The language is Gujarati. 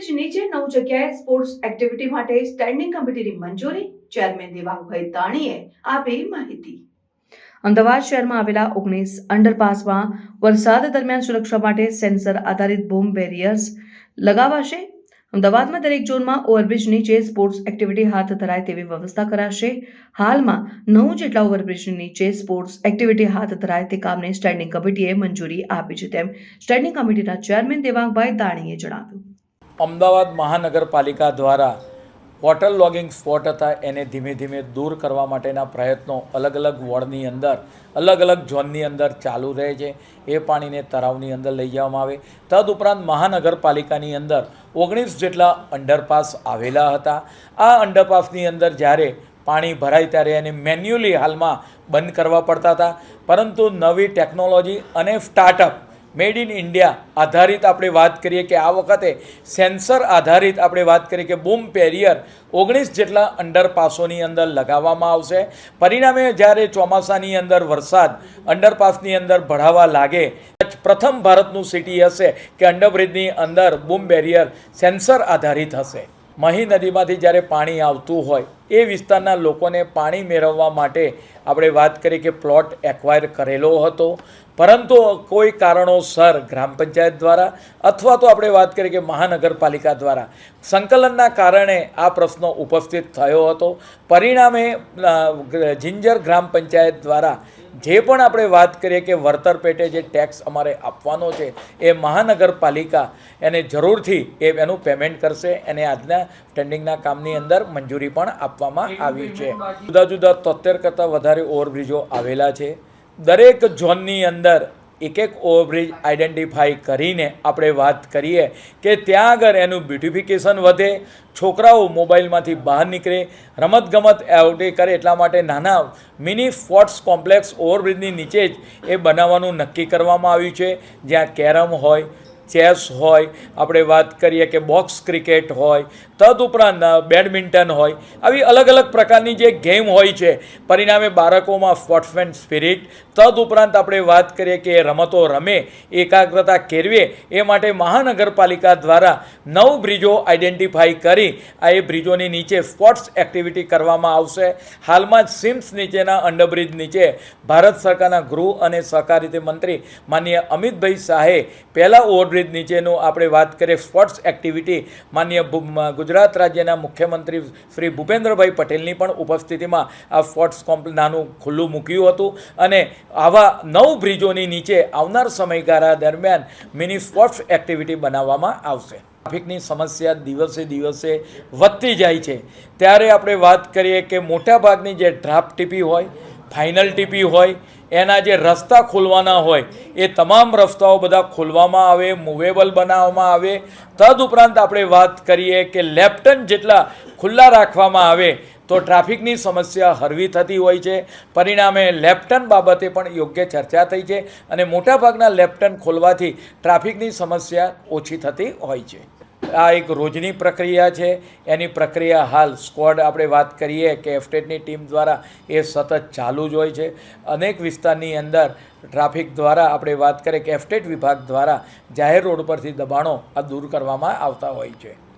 ઓવરબ્રિજ નીચે નવ જગ્યાએ સ્પોર્ટ્સ એક્ટિવિટી માટે સ્ટેન્ડિંગ કમિટીની મંજૂરી, ચેરમેન દેવાંગભાઈ તાણીએ આપી માહિતી. અમદાવાદ શહેરમાં આવેલા ઓગણીસ અંડરપાસમાં વરસાદ દરમિયાન સુરક્ષા માટે સેન્સર આધારિત બોમ્બ બેરિયર્સ લગાવાશે. અમદાવાદમાં દરેક ઝોનમાં ઓવરબ્રિજ નીચે સ્પોર્ટ્સ એક્ટિવિટી હાથ ધરાય તેવી વ્યવસ્થા કરાશે. હાલમાં નવ જેટલા ઓવરબ્રિજ નીચે સ્પોર્ટ્સ એક્ટિવિટી હાથ ધરાય તે કામને સ્ટેન્ડિંગ કમિટીએ મંજૂરી આપી છે તેમ સ્ટેન્ડિંગ કમિટીના ચેરમેન દેવાંગભાઈ દાણીએ જણાવ્યું. અમદાવાદ મહાનગરપાલિકા દ્વારા વોટર લોગિંગ સ્પોટ હતા. એને ધીમે ધીમે દૂર કરવા માટેના પ્રયત્નો અલગ અલગ વોર્ડની અંદર, અલગ અલગ ઝોનની અંદર ચાલુ રહે છે. એ પાણીને તળાવની અંદર લઈ જવામાં આવે. તદુપરાંત મહાનગરપાલિકાની અંદર ઓગણીસ જેટલા અંડરપાસ આવેલા હતા. આ અંડરપાસની અંદર જ્યારે પાણી ભરાય ત્યારે એને મેન્યુઅલી હાલમાં બંધ કરવા પડતા હતા. પરંતુ નવી ટેકનોલોજી અને સ્ટાર્ટઅપ મેડ ઇન ઇન્ડિયા આધારિત આપણે વાત કરીએ કે આ વખતે સેન્સર આધારિત આપણે વાત કરીએ કે બૂમ પેરિયર ઓગણીસ જેટલા અંડરપાસોની અંદર લગાવવામાં આવશે. પરિણામે જ્યારે ચોમાસાની અંદર વરસાદ અંડરપાસની અંદર ભરાવા લાગે પ્રથમ ભારતનું સિટી હશે કે અંડરબ્રિજની અંદર બૂમ બેરિયર સેન્સર આધારિત હશે. મહી નદીમાંથી જ્યારે પાણી આવતું હોય, એ વિસ્તારના લોકોને પાણી મેળવવા માટે આપણે વાત કરી કે પ્લોટ એક્વાયર કરેલો હતો. પરંતુ કોઈ કારણોસર ગ્રામ પંચાયત દ્વારા અથવા તો આપણે વાત કરીએ કે મહાનગરપાલિકા દ્વારા સંકલનના કારણે આ પ્રશ્નો ઉપસ્થિત થયો હતો. પરિણામે જિંજર ગ્રામ પંચાયત દ્વારા જે પણ આપણે વાત કરીએ કે વળતર પેટે જે ટેક્સ અમારે આપવાનો છે એ મહાનગરપાલિકા એને જરૂરથી એ એનું પેમેન્ટ કરશે. એને આજના સ્ટેન્ડિંગના કામની અંદર મંજૂરી પણ આપવામાં આવી છે. જુદા જુદા તોતેર કરતાં વધારે ઓવરબ્રિજો આવેલા છે. દરેક ઝોનની અંદર એક એક ઓવરબ્રિજ આઈડેન્ટિફાઈ કરીને આપણે વાત કરીએ કે ત્યાં આગળ એનું બ્યુટિફિકેશન વધે, છોકરાઓ મોબાઈલમાંથી બહાર નીકળે, રમતગમત એવટી કરે એટલા માટે નાના મિની સ્પોર્ટ્સ કોમ્પ્લેક્સ ઓવરબ્રિજની નીચે જ એ બનાવવાનું નક્કી કરવામાં આવ્યું છે. જ્યાં કેરમ હોય, ચેસ હોય, આપણે વાત કરીએ કે બોક્સ ક્રિકેટ હોય તદુપરાંત બેડમિન્ટન હોય, આવી અલગ અલગ પ્રકારની જે ગેમ હોય છે, પરિણામે બાળકોમાં સ્પોર્ટ્સમેન સ્પિરિટ. તદુપરાંત આપણે વાત કરીએ કે રમતો રમે, એકાગ્રતા કેળવે, એ માટે મહાનગરપાલિકા દ્વારા નવ બ્રિજો આઈડેન્ટિફાઈ કરી, આ એ બ્રિજોની નીચે સ્પોર્ટ્સ એક્ટિવિટી કરવામાં આવશે. હાલમાં જ સિમ્સ નીચેના અંડરબ્રિજ નીચે ભારત સરકારના ગૃહ અને સહકારિતા મંત્રી માનનીય અમિતભાઈ શાહે પહેલા ઓવરબ્રિજ નીચેનું આપણે વાત કરીએ સ્પોર્ટ્સ એક્ટિવિટી માનનીય ભૂ- મ- ગુજરાત રાજ્યના મુખ્યમંત્રી શ્રી ભૂપેન્દ્રભાઈ પટેલની પણ ઉપસ્થિતિમાં આ સ્પોર્ટ્સ કોમ્પ નાનું ખુલ્લું મૂક્યું હતું અને આવા નવ બ્રિજોની નીચે આવનાર સમયગાળા દરમિયાન મિની સ્પોર્ટ્સ એક્ટિવિટી બનાવવામાં આવશે. ટ્રાફિકની સમસ્યા દિવસે દિવસે વધતી જાય છે. ત્યારે આપણે વાત કરીએ કે મોટાભાગની જે ડ્રાફ્ટ ટીપી હોય ફાઇનલ ટીપી હોય એના જે રસ્તા ખોલવાના હોય, એ તમામ રસ્તાઓ બધા ખોલવામાં આવે મૂવેબલ બનાવવામાં આવે. તદઉપરાંત આપણે વાત કરીએ કે લેફ્ટન જેટલા ખુલ્લા રાખવામાં આવે, તો ટ્રાફિકની સમસ્યા હળવી થતી હોય છે. પરિણામે લેફ્ટન બાબતે પણ યોગ્ય ચર્ચા થઈ છે અને મોટાભાગના લેફ્ટન ખોલવાથી ટ્રાફિકની સમસ્યા ઓછી થતી હોય છે. આ એક રોજની પ્રક્રિયા છે. એની પ્રક્રિયા હાલ સ્કોડ આપણે વાત કરીએ કે એફટેટની ટીમ દ્વારા એ સતત ચાલુ જ હોય છે. અનેક વિસ્તારની અંદર ટ્રાફિક દ્વારા આપણે વાત કરીએ કે એફટેટ વિભાગ દ્વારા જાહેર રોડ પરથી દબાણો આ દૂર કરવામાં આવતા હોય છે.